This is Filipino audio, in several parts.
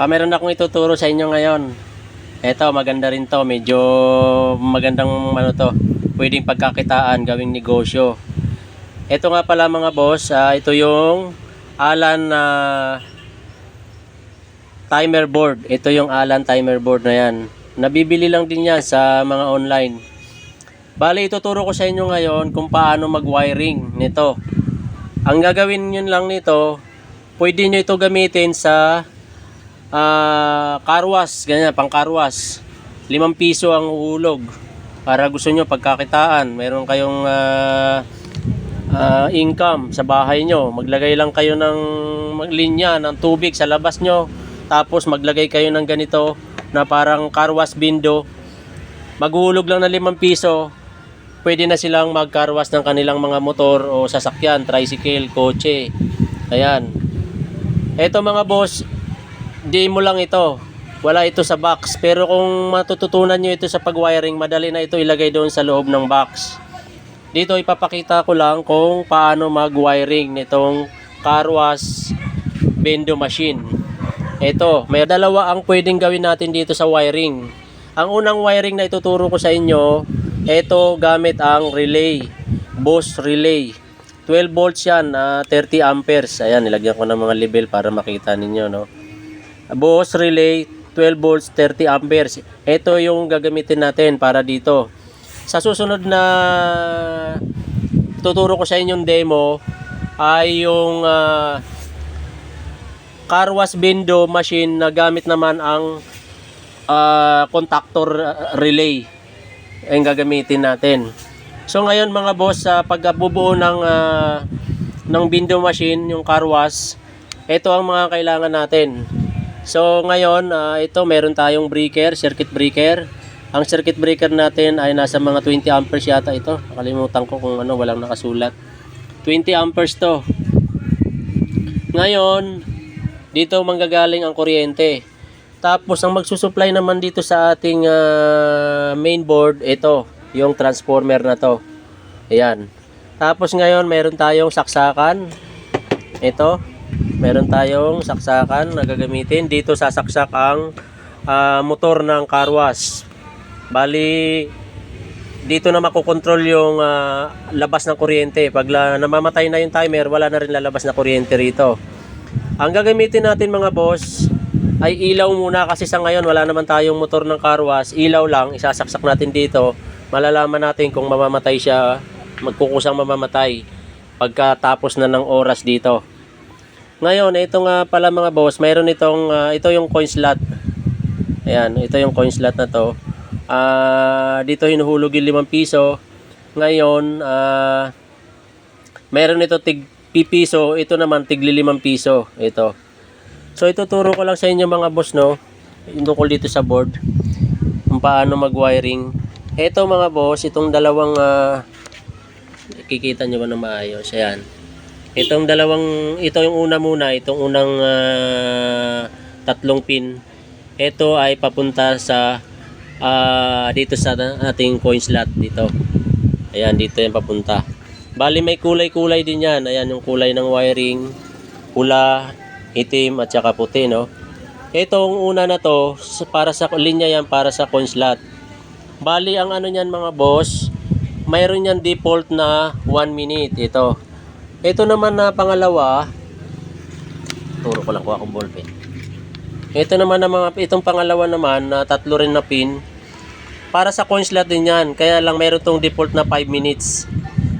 Ah, meron akong ituturo sa inyo ngayon. Ito, maganda rin to. Medyo magandang ano to. Pwedeng pagkakitaan, gawing negosyo. Ito nga pala mga boss, ah, ito yung Alan na timer board. Ito yung Alan timer board na yan. Nabibili lang din yan sa mga online. Bale, ituturo ko sa inyo ngayon kung paano mag-wiring nito. Ang gagawin nyo lang nito, pwede nyo ito gamitin sa ah karwas, ganyan, pang karwas. Limang piso ang uhulog. Para gusto nyo pagkakitaan, meron kayong ah, ah, income sa bahay nyo. Maglagay lang kayo ng linya ng tubig sa labas nyo. Tapos maglagay kayo ng ganito na parang karwas bindo. Maghuhulog lang ng limang piso. Pwede na silang magkarwas ng kanilang mga motor o sasakyan, tricycle, kotse. Ayan. Eto mga boss, di mo lang ito. Wala ito sa box. Pero kung matututunan nyo ito sa pag-wiring, madali na ito ilagay doon sa loob ng box. Dito ipapakita ko lang kung paano mag-wiring nitong car wash bendo machine. Ito, may dalawa ang pwedeng gawin natin dito sa wiring. Ang unang wiring na ituturo ko sa inyo, ito gamit ang relay, Bosch relay. 12 volts yan, na 30 amperes. Ayan, nilagyan ko ng mga label para makita ninyo, no. Bosch relay, 12 volts, 30 amperes. Ito yung gagamitin natin para dito. Sa susunod na tuturo ko sa inyong demo ay yung ah, car wash window machine na gamit naman ang ah, contactor ah, relay ang gagamitin natin. So ngayon mga boss sa pagbubuo ng ah, ng window machine, yung car wash, ito ang mga kailangan natin. So ngayon, ah, ito meron tayong breaker, circuit breaker. Ang circuit breaker natin ay nasa mga 20 amperes yata ito. Nakalimutan ko kung ano, walang nakasulat. 20 amperes to. Ngayon, dito manggagaling ang kuryente. Tapos ang magsusupply naman dito sa ating ah, main board, ito, yung transformer na to. Ayan. Tapos ngayon, meron tayong saksakan. Ito, meron tayong saksakan na gagamitin. Dito sasaksak ang ah, motor ng car wash. Bali, dito na makokontrol yung ah, labas ng kuryente. Pag la, namamatay na yung timer, wala na rin lalabas na kuryente rito. Ang gagamitin natin mga boss ay ilaw muna kasi sa ngayon wala naman tayong motor ng car wash. Ilaw lang, isasaksak natin dito. Malalaman natin kung mamamatay siya, magkukusang mamamatay pagkatapos na ng oras dito. Ngayon, ito nga pala mga boss, mayroon itong, ah, ito yung coin slot. Ayan, ito yung coin slot na to. Ah, dito hinuhulog yung 5 piso. Ngayon, ah, meron ito tig pipiso, ito naman tigli 5 piso. Ito. So ituturo ko lang sa inyo mga boss no, tungkol dito sa board, kung paano mag-wiring. Ito mga boss, itong dalawang ah, kikita nyo ba na maayos? Ayan. Itong dalawang, ito yung una muna, itong unang ah, tatlong pin. Ito ay papunta sa ah, dito sa ating coin slot dito. Ayan, dito yung papunta. Bali may kulay-kulay din yan. Ayan yung kulay ng wiring. Pula, itim at saka puti, no? Itong una na to, para sa linya yan, para sa coin slot. Bali ang ano niyan mga boss, mayroon yan default na 1 minute. Ito. Ito naman na pangalawa, turo ko lang kuha akong ballpen. Ito naman na mga, itong pangalawa naman na tatlo rin na pin, para sa coin slot din yan. Kaya lang mayroon tong default na 5 minutes.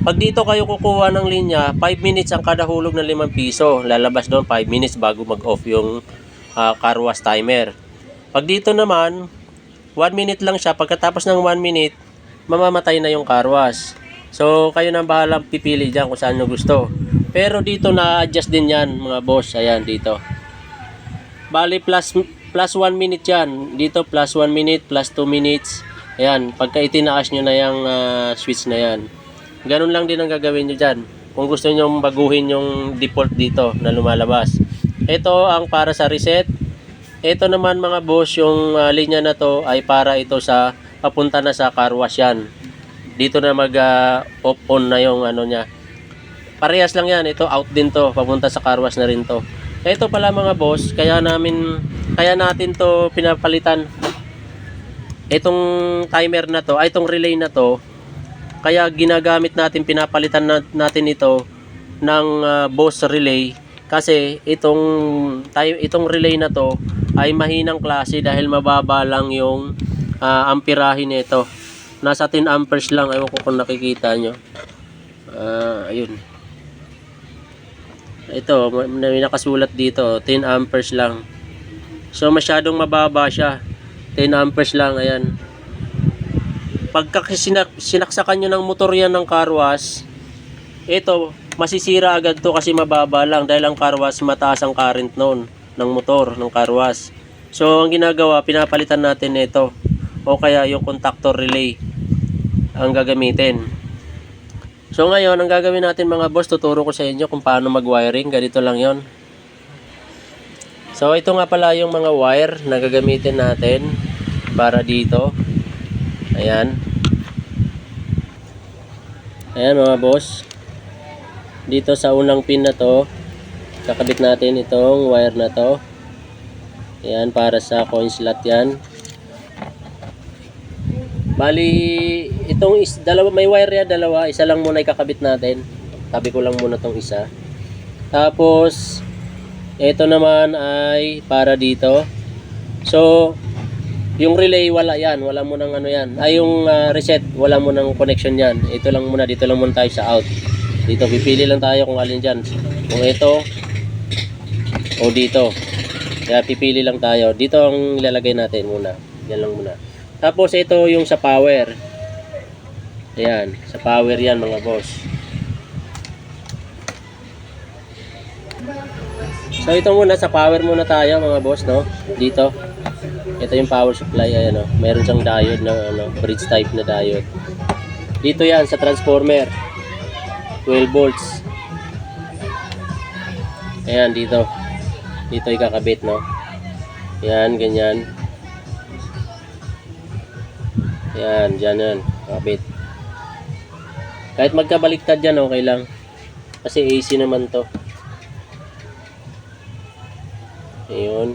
Pag dito kayo kukuha ng linya, 5 minutes ang kada hulog na 5 piso. Lalabas doon 5 minutes bago mag-off yung ah, car wash timer. Pag dito naman, 1 minute lang siya. Pagkatapos ng 1 minute, mamamatay na yung car wash. So, kayo na bahalang pipili dyan kung saan nyo gusto. Pero dito na-adjust din yan mga boss. Ayan, dito. Bali, plus, plus 1 minute yan. Dito, plus 1 minute, plus 2 minutes. Ayan, pagka itinaas nyo na yung ah, switch na yan. Ganun lang din ang gagawin nyo dyan. Kung gusto nyo baguhin yung default dito na lumalabas. Ito ang para sa reset. Ito naman mga boss, yung ah, linya na to ay para ito sa papunta na sa car wash yan. Dito na mag ah, off on na yung ano niya. Parehas lang yan. Ito out din to. Papunta sa car wash na rin to. Ito pala mga boss, kaya namin kaya natin to pinapalitan. Itong timer na to, ay itong relay na to, kaya ginagamit natin pinapalitan na- natin ito ng ah, boss relay kasi itong time itong relay na to ay mahinang klase dahil mababa lang yung ah, amperahe nito. Nasa 10 amperes lang, ayun ko kung nakikita nyo. Ah, ayun. Ito, may nakasulat dito, 10 amperes lang. So masyadong mababa siya. 10 amperes lang, ayan. Pagka sinak sinaksakan nyo ng motor yan ng car wash, ito, masisira agad to kasi mababa lang dahil ang car wash mataas ang current noon ng motor, ng car wash. So ang ginagawa, pinapalitan natin ito o kaya yung contactor relay ang gagamitin. So ngayon, ang gagawin natin mga boss, tuturo ko sa inyo kung paano mag-wiring. Ganito lang yon. So ito nga pala yung mga wire na gagamitin natin para dito. Ayan. Ayan mga boss. Dito sa unang pin na to, kakabit natin itong wire na to. Ayan, para sa coin slot yan. Bali, itong is, dalawa, may wire yan, dalawa. Isa lang muna ikakabit natin. Tabi ko lang muna tong isa. Tapos, ito naman ay para dito. So, yung relay wala yan, wala mo nang ano yan. Ay yung ah, reset, wala mo nang connection yan. Ito lang muna, dito lang muna tayo sa out. Dito pipili lang tayo kung alin diyan. Kung ito o dito. Kaya pipili lang tayo. Dito ang ilalagay natin muna. Yan lang muna. Tapos ito yung sa power. Ayan, sa power yan mga boss. So ito muna sa power muna tayo mga boss no. Dito. Ito yung power supply ayan oh. Meron siyang diode na ano, bridge type na diode. Dito yan sa transformer. 12 volts. Ayan dito. Dito ikakabit no. Yan ganyan. Yan, dyan yan. Kakabit. Kahit magkabaliktad yan, okay lang. Kasi AC naman to. Ayun.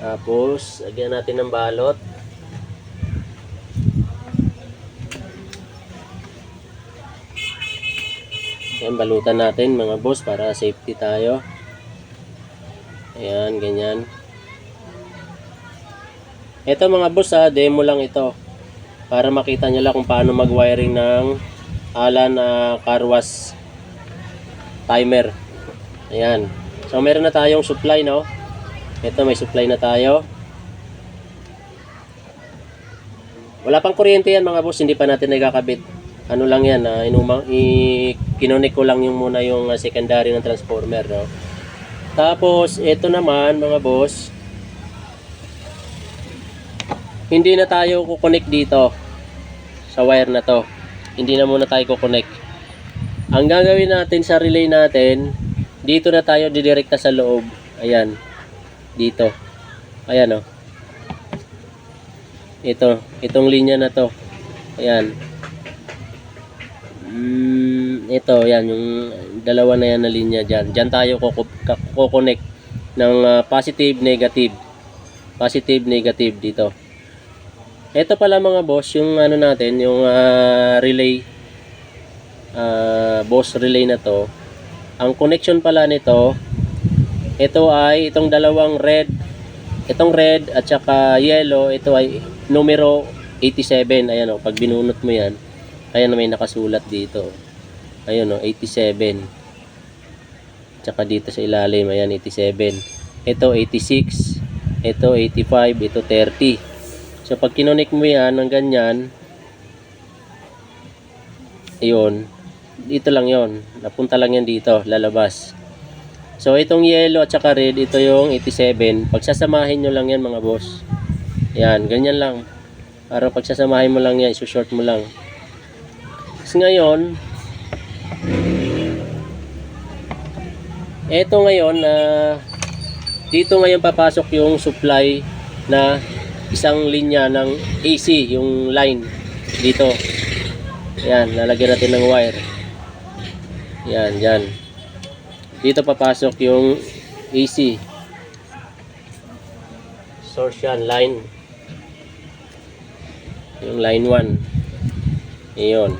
Tapos, lagyan natin ng balot. Yan, balutan natin mga boss para safety tayo. Ayan, ganyan. Ito mga boss ha, demo lang ito. Para makita nyo lang kung paano mag-wiring ng Alan na car wash timer. Ayan. So meron na tayong supply no. Ito may supply na tayo. Wala pang kuryente yan mga boss, hindi pa natin nagkakabit. Ano lang yan, uh, inumang, i ko lang yung muna yung ah, secondary ng transformer no. Tapos ito naman mga boss, hindi na tayo kukonek dito sa wire na to. Hindi na muna tayo kukonek. Ang gagawin natin sa relay natin, dito na tayo didirekta sa loob. Ayan. Dito. Ayan oh. Ito, itong linya na to. Ayan. Mm, ito, yan yung dalawa na yan na linya diyan. Diyan tayo kukonek ng ah, positive, negative. Positive, negative dito. Ito pala mga boss, yung ano natin, yung ah, relay ah, boss relay na to. Ang connection pala nito, ito ay itong dalawang red, itong red at saka yellow, ito ay numero 87. Ayan o, pag binunot mo yan, ayan may nakasulat dito. Ayun o, 87. Tsaka dito sa ilalim, ayan 87. Ito 86, ito 85, ito 30. So pag kinonek mo yan ng ganyan, ayun, dito lang yon Napunta lang yan dito, lalabas. So itong yellow at saka red, ito yung 87. Pagsasamahin nyo lang yan mga boss. Yan, ganyan lang. Para pagsasamahin mo lang yan, isu-short mo lang. Tapos ngayon, eto ngayon na dito ngayon papasok yung supply na isang linya ng AC, yung line dito. Yan, lalagyan natin ng wire. Yan, yan. Dito papasok yung AC. Source yan, line. Yung line 1. Iyon.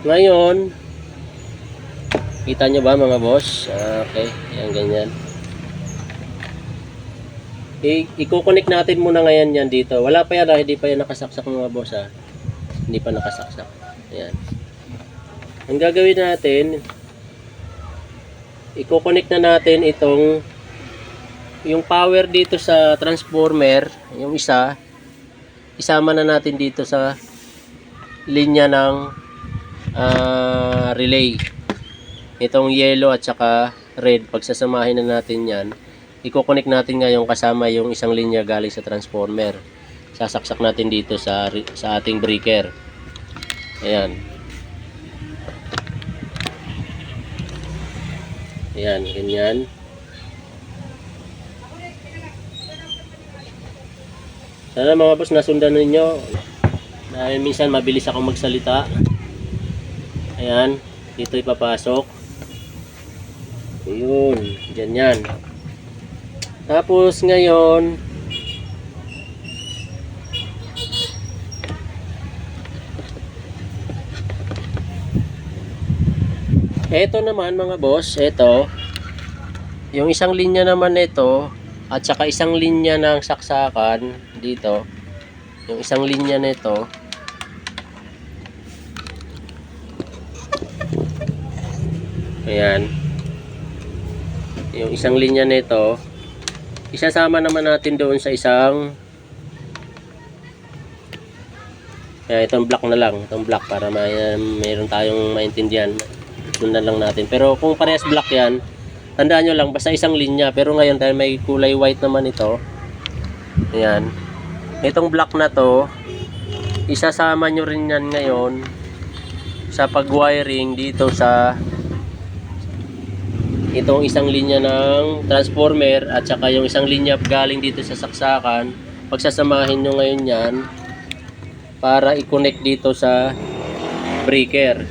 Ngayon, kita nyo ba mga boss? Ah, Okay, yan ganyan. I-connect natin muna ngayon yan dito. Wala pa yan ah, hindi pa yan nakasaksak mga boss ah. Hindi pa nakasaksak. Ayan. Ang gagawin natin, i-connect na natin itong yung power dito sa transformer, yung isa, isama na natin dito sa linya ng ah, relay. Itong yellow at saka red, pagsasamahin na natin yan, i-connect natin ngayon kasama yung isang linya galing sa transformer. Sasaksak natin dito sa sa ating breaker. Ayan. Ayan, ganyan. Sana mga boss nasundan ninyo. Dahil minsan mabilis akong magsalita. Ayan, dito ipapasok. Ayun, dyan yan. Tapos ngayon, Ito naman mga boss, ito. Yung isang linya naman nito at saka isang linya ng saksakan dito. Yung isang linya nito. Ayan. Yung isang linya nito, isasama naman natin doon sa isang Kaya itong block na lang, itong block para may mayroon tayong maintindihan. Sundan lang natin. Pero kung parehas block yan, tandaan nyo lang, basta isang linya. Pero ngayon, dahil may kulay white naman ito, ayan. Itong block na to, isasama nyo rin yan ngayon sa pag-wiring dito sa itong isang linya ng transformer at saka yung isang linya galing dito sa saksakan. Pagsasamahin nyo ngayon yan para i-connect dito sa breaker.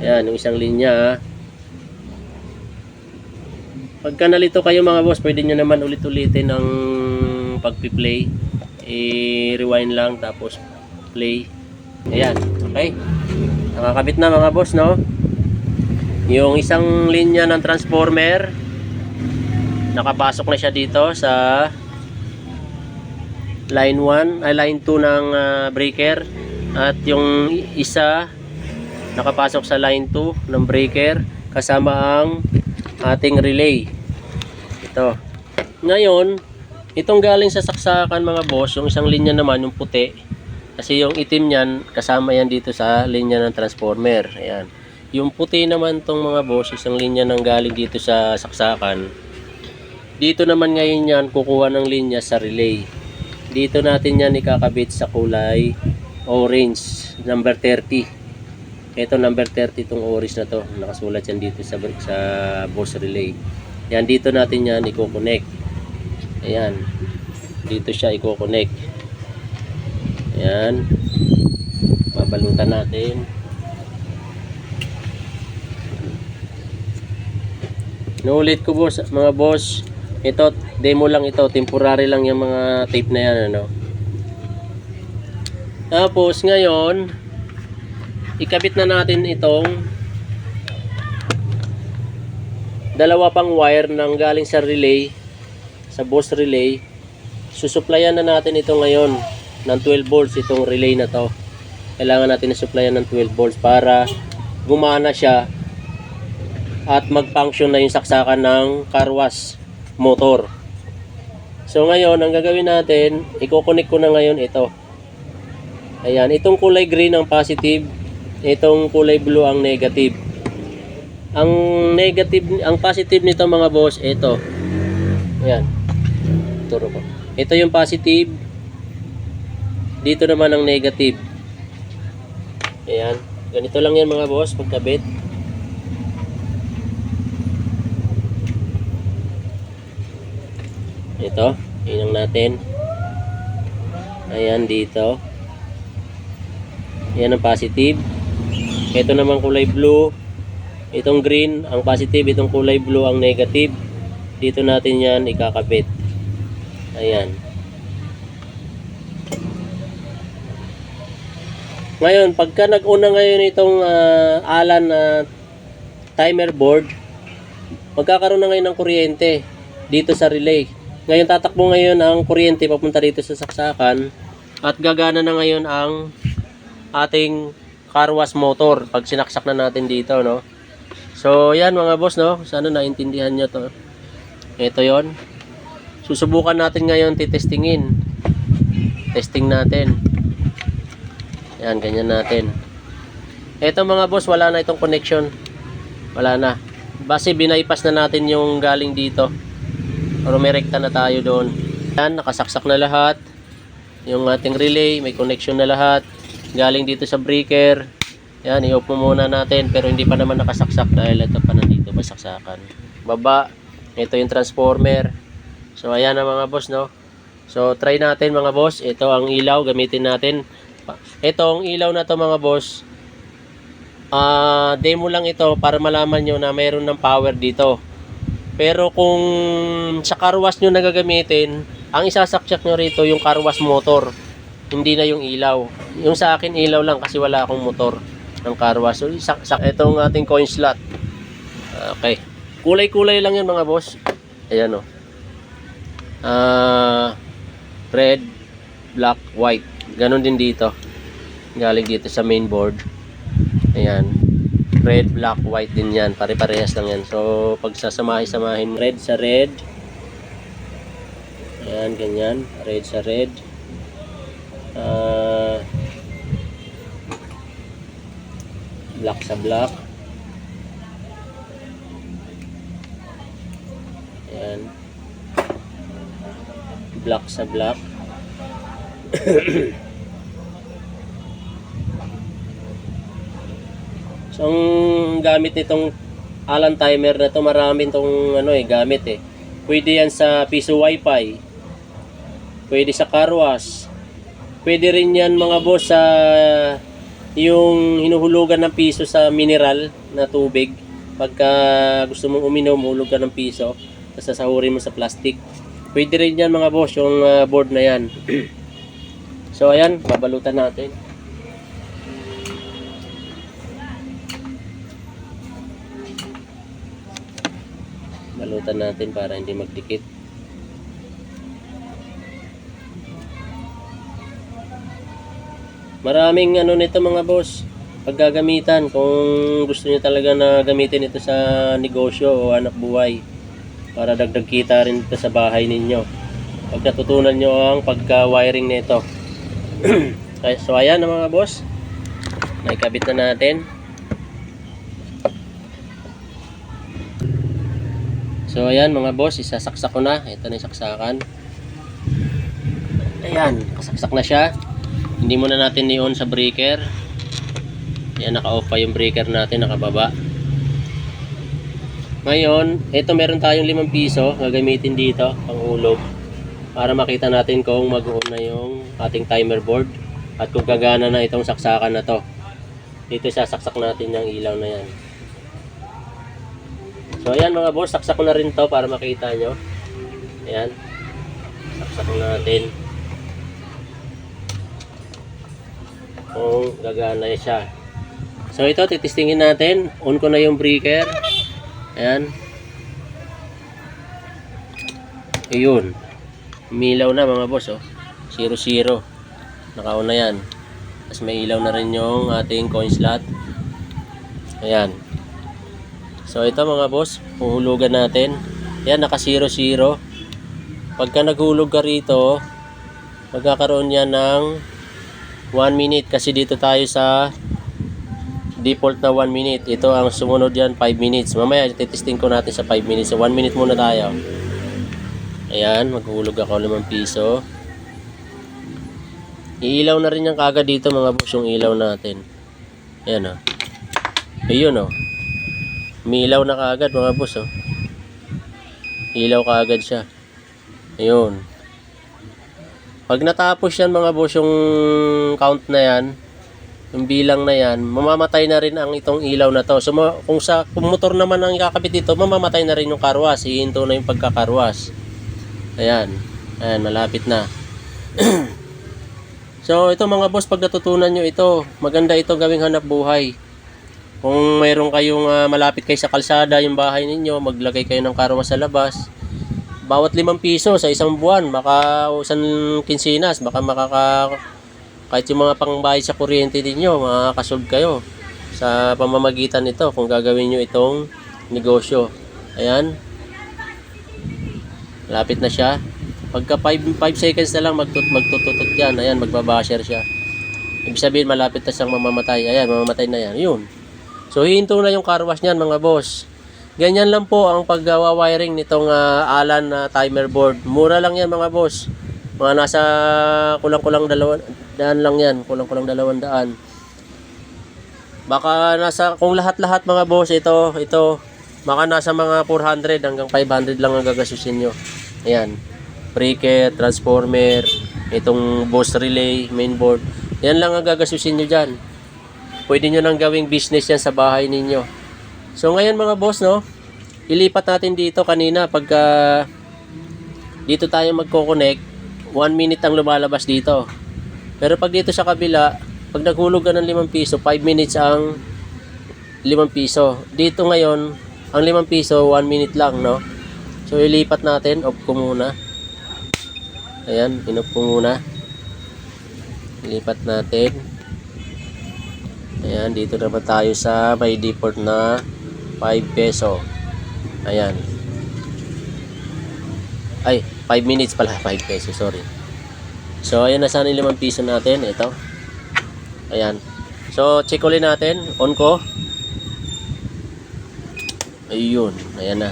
Ayan, yung isang linya. Pagka nalito kayo mga boss, pwede nyo naman ulit-ulitin ng pagpi-play. I-rewind lang tapos play. Ayan, okay. Nakakabit na mga boss, no? Yung isang linya ng transformer, nakapasok na siya dito sa line 1, ay line 2 ng ah, breaker. At yung isa, nakapasok sa line 2 ng breaker kasama ang ating relay. Ito. Ngayon itong galing sa saksakan mga boss yung isang linya naman yung puti. Kasi yung itim niyan kasama yan dito sa linya ng transformer. Ayan yung puti naman tong mga boss isang linya nang galing dito sa saksakan dito naman ngayon yan kukuha ng linya sa relay dito natin yan ikakabit sa kulay orange number 30 ito number 30 itong orange na to. Nakasulat yan dito sa sa boss relay. Yan dito natin yan i-connect. Ayan. Dito siya i-connect. Ayan. Babalutan natin. Nuulit ko boss, mga boss. Ito, demo lang ito. Temporary lang yung mga tape na yan. Ano? Tapos ngayon, ikabit na natin itong dalawa pang wire ng galing sa relay sa boss relay susuplayan na natin ito ngayon ng 12 volts itong relay na to kailangan natin na-supplyan ng 12 volts para gumana siya at mag-function na yung saksakan ng car wash motor so ngayon ang gagawin natin i-connect ko na ngayon ito ayan itong kulay green ang positive itong kulay blue ang negative. Ang negative, ang positive nito mga boss, ito. Ayan. Turo ko. Ito yung positive. Dito naman ang negative. Ayan. Ganito lang yan mga boss, pagkabit. Ito, inang natin. Ayan dito. Ayan ang positive. Ito naman kulay blue. Itong green ang positive, itong kulay blue ang negative. Dito natin yan ikakabit. Ayan. Ngayon, pagka nag-una ngayon itong ah, alan na timer board, magkakaroon na ngayon ng kuryente dito sa relay. Ngayon tatakbo ngayon ang kuryente papunta dito sa saksakan at gagana na ngayon ang ating car wash motor pag sinaksak na natin dito, no? So, yan mga boss, no? Sana naintindihan nyo to. Ito yon. Susubukan natin ngayon titestingin. Testing natin. Yan, ganyan natin. Ito mga boss, wala na itong connection. Wala na. Base binaypas na natin yung galing dito. Pero may rekta na tayo doon. Yan, nakasaksak na lahat. Yung ating relay, may connection na lahat. Galing dito sa breaker. Yan, i-off mo muna natin. Pero hindi pa naman nakasaksak dahil ito pa nandito masaksakan. Baba, ito yung transformer. So, ayan na mga boss, no? So, try natin mga boss. Ito ang ilaw, gamitin natin. Itong ilaw na to mga boss, ah demo lang ito para malaman nyo na mayroon ng power dito. Pero kung sa carwash nyo nagagamitin, ang isasaksak nyo rito yung carwash motor. Hindi na yung ilaw. Yung sa akin ilaw lang kasi wala akong motor ng carwash. So, sak sak itong ating coin slot. Okay. Kulay-kulay lang yun mga boss. Ayan o. Ah, red, black, white. Ganon din dito. Galing dito sa main board. Ayan. Red, black, white din yan. Pare-parehas lang yan. So, pag sasamahin-samahin, red sa red. Ayan, ganyan. Red sa red. Ah, black sa black. Ayan. Black sa black. So, ang gamit nitong Alan timer na to, marami itong ano eh, gamit eh. Pwede yan sa piso wifi. Pwede sa car wash. Pwede rin yan mga boss sa yung hinuhulugan ng piso sa mineral na tubig. Pagka gusto mong uminom, hulog ka ng piso. Tapos sasahurin mo sa plastic. Pwede rin yan mga boss, yung ah, board na yan. so ayan, babalutan natin. Balutan natin para hindi magdikit. Maraming ano nito mga boss. Paggagamitan kung gusto niyo talaga na gamitin ito sa negosyo o anak buhay para dagdag kita rin ito sa bahay ninyo. Pag natutunan nyo ang pagka-wiring nito. So ayan mga boss. Naikabit na natin. So ayan mga boss, isasaksak ko na. Ito na yung saksakan. Ayan, kasaksak na siya. Hindi muna natin i-on sa breaker. Ayan, naka-off pa yung breaker natin, nakababa. Ngayon, ito meron tayong 5 piso gagamitin dito, pang ulog. Para makita natin kung mag-on na yung ating timer board. At kung gagana na itong saksakan na to. Dito sasaksak natin yung ilaw na yan. So ayan mga boss, saksak ko na rin to para makita nyo. Ayan. Saksak natin. Kung gagana siya. So ito, titistingin natin. On ko na yung breaker. Ayan. Ayun. Umilaw na mga boss oh. 0-0. Naka-on na yan. Tapos may ilaw na rin yung ating coin slot. Ayan. So ito mga boss, huhulugan natin. Yan, naka 0-0. Pagka naghulog ka rito, magkakaroon yan ng 1 minute kasi dito tayo sa default na 1 minute. Ito ang sumunod yan 5 minutes. Mamaya titesting ko natin sa 5 minutes. So 1 minute muna tayo. Ayan, maghulog ako 5 piso. Iilaw na rin yung kagad dito mga boss yung ilaw natin. Ayan o. Ayun o. Umiilaw na kaagad mga boss oh. Ilaw kaagad siya. Ayun. Pag natapos yan mga boss yung count na yan, yung bilang na yan, mamamatay na rin ang itong ilaw na to. So kung sa kung motor naman ang ikakabit dito, mamamatay na rin yung karwas. Hihinto na yung pagkakarwas. Ayan. Ayan, malapit na. so ito mga boss, pag natutunan nyo ito, maganda ito gawing hanap buhay. Kung mayroon kayong ah, malapit kayo sa kalsada, yung bahay ninyo, maglagay kayo ng karwas sa labas. Bawat limang piso sa isang buwan, baka o isang kinsinas, baka makaka kahit yung mga pangbayad sa kuryente ninyo, makakasolve kayo sa pamamagitan nito kung gagawin nyo itong negosyo. Ayan. Lapit na siya. Pagka 5 seconds na lang magtut magtututot yan. Ayan, magbabasher siya. Ibig sabihin malapit na siyang mamamatay. Ayan, mamamatay na yan. Yun. So, hihinto na yung car wash niyan mga boss. Ganyan lang po ang paggawa-wiring nitong ah, Alan na timer board. Mura lang yan mga boss. Mga nasa kulang-kulang dalawang daan lang yan. Kulang-kulang dalawang daan. Baka nasa, kung lahat-lahat mga boss, ito, ito, baka nasa mga 400 hanggang 500 lang ang gagasusin nyo. Ayan. Briquet, transformer, itong boss relay, mainboard. Yan lang ang gagasusin nyo dyan. Pwede nyo nang gawing business yan sa bahay ninyo. So ngayon mga boss, no, ilipat natin dito kanina pagka dito tayo magko-connect, 1 minute ang lumalabas dito. Pero pag dito sa kabila, pag naghulog ka ng 5 piso, 5 minutes ang 5 piso. Dito ngayon, ang 5 piso, 1 minute lang, no? So ilipat natin, off ko muna. Ayan, in-off ko muna. Ilipat natin. Ayan, dito naman tayo sa may default na 5 peso. Ayan. Ay, 5 minutes pala. 5 peso, sorry. So, ayan na sana yung 5 piso natin. Ito. Ayan. So, check ulit natin. On ko. Ayun. Ayan na.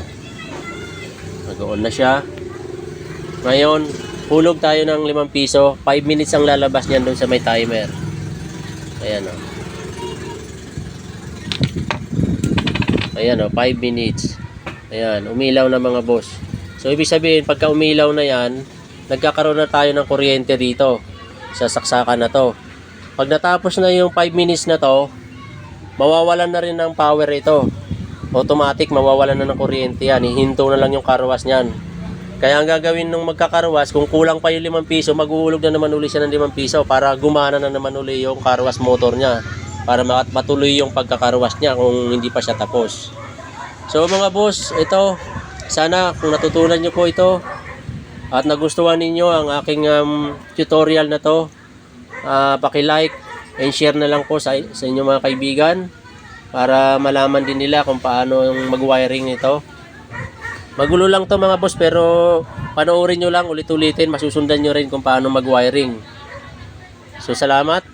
Nag-on na siya. Ngayon, hulog tayo ng 5 piso. 5 minutes ang lalabas niyan doon sa may timer. Ayan o. Ayan o, 5 minutes. Ayan, umilaw na mga boss. So, ibig sabihin, pagka umilaw na yan, nagkakaroon na tayo ng kuryente dito sa saksakan na to. Pag natapos na yung 5 minutes na to, mawawalan na rin ng power ito. Automatic, mawawalan na ng kuryente yan. Hihinto na lang yung karwas niyan. Kaya ang gagawin nung magkakarwas, kung kulang pa yung 5 piso, maghuhulog na naman uli siya ng 5 piso para gumana na naman uli yung karwas motor niya. Para mat- matuloy yung pagkakarwas niya kung hindi pa siya tapos. So mga boss, ito, sana kung natutunan nyo po ito at nagustuhan ninyo ang aking um, tutorial na to, ah, paki-like and share na lang po sa, sa inyong mga kaibigan para malaman din nila kung paano yung mag-wiring nito. Magulo lang to mga boss pero panoorin nyo lang ulit-ulitin, masusundan nyo rin kung paano mag-wiring. So salamat